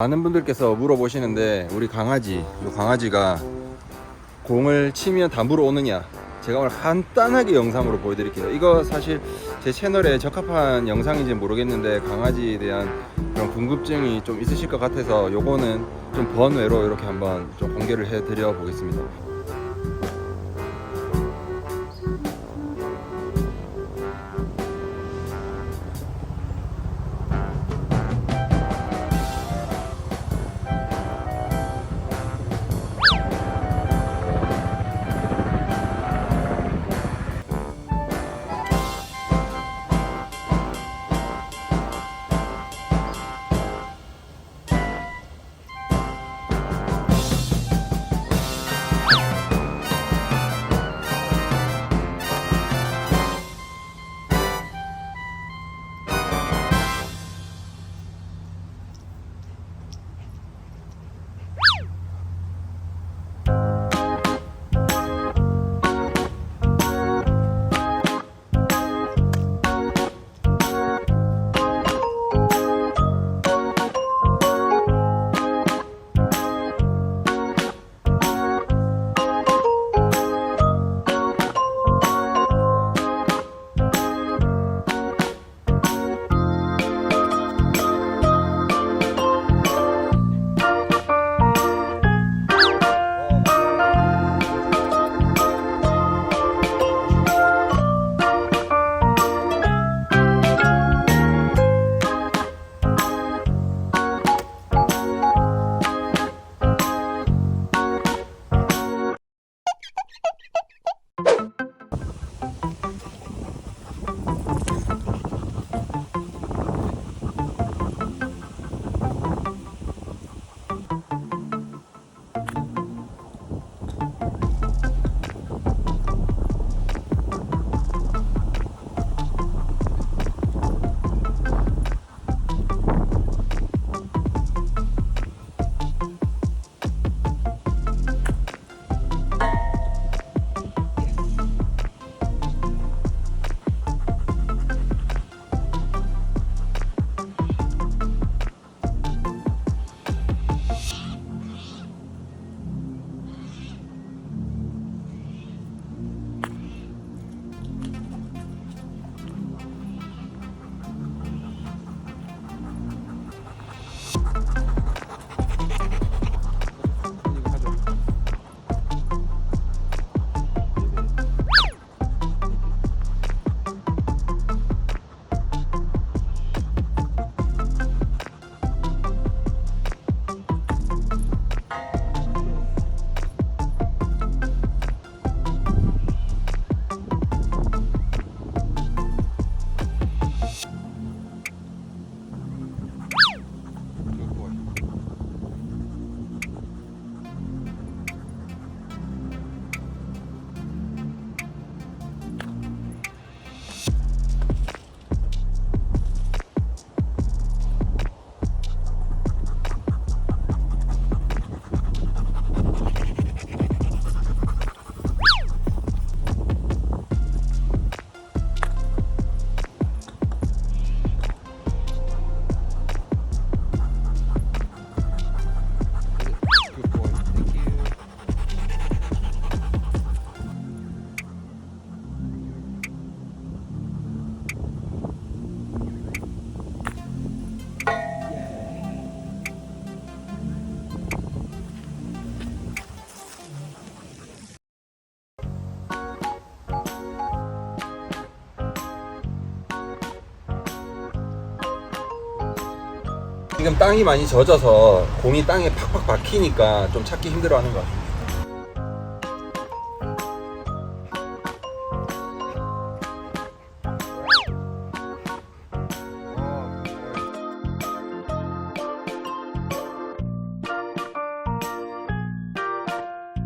많은 분들께서 물어보시는데 우리 강아지, 이 강아지가 공을 치면 다 물어오느냐? 제가 오늘 간단하게 영상으로 보여드릴게요. 이거 사실 제 채널에 적합한 영상인지 모르겠는데 강아지에 대한 그런 궁금증이 좀 있으실 것 같아서 요거는 좀 번외로 이렇게 한번 좀 공개를 해드려 보겠습니다. 지금 땅이 많이 젖어서 공이 땅에 팍팍 박히니까 좀 찾기 힘들어하는 것 같아요.